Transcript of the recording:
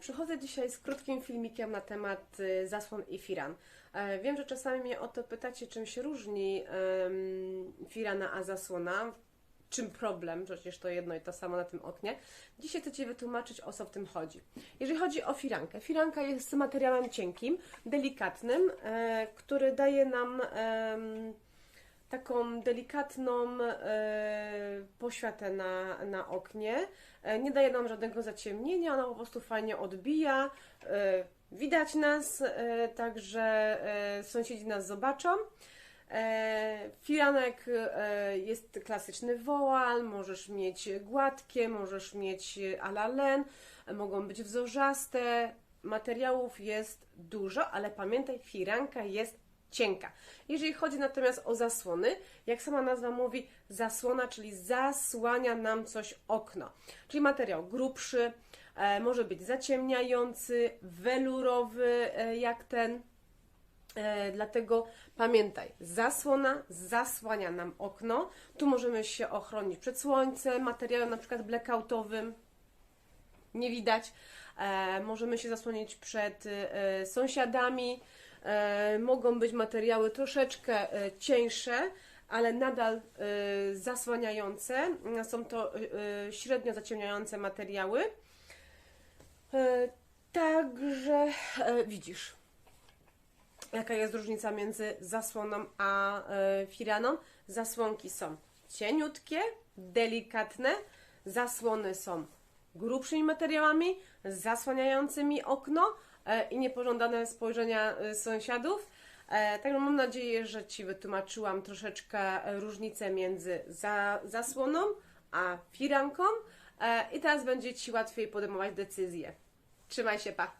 Przychodzę dzisiaj z krótkim filmikiem na temat y, zasłon i firan. E, Wiem, że czasami mnie o to pytacie, czym się różni firana a zasłona. Czym problem? Przecież to jedno i to samo na tym oknie. Dzisiaj chcę Ci wytłumaczyć, o co w tym chodzi. Jeżeli chodzi o firankę, firanka jest materiałem cienkim, delikatnym, e, który daje nam taką delikatną e, poświatę na, na oknie. E, nie daje nam żadnego zaciemnienia, ona po prostu fajnie odbija. E, widać nas, także sąsiedzi nas zobaczą. Firanek jest klasyczny woal, możesz mieć gładkie, możesz mieć a la len, mogą być wzorzaste. Materiałów jest dużo, ale pamiętaj, firanka jest cienka. Jeżeli chodzi natomiast o zasłony, jak sama nazwa mówi, zasłona, czyli zasłania nam coś okno. Czyli materiał grubszy, e, może być zaciemniający, welurowy, e, jak ten. E, dlatego pamiętaj, zasłona zasłania nam okno. Tu możemy się ochronić przed słońcem, materiałem na przykład blackoutowym, nie widać. E, możemy się zasłonić przed e, sąsiadami. E, mogą być materiały troszeczkę cieńsze, ale nadal zasłaniające. Są to średnio zaciemniające materiały. Także widzisz, jaka jest różnica między zasłoną a firaną. Zasłonki są cieniutkie, delikatne, zasłony są grubszymi materiałami, zasłaniającymi okno e, i niepożądane spojrzenia e, sąsiadów. E, Także mam nadzieję, że Ci wytłumaczyłam troszeczkę różnicę między za, zasłoną a firanką i teraz będzie Ci łatwiej podejmować decyzje. Trzymaj się, pa!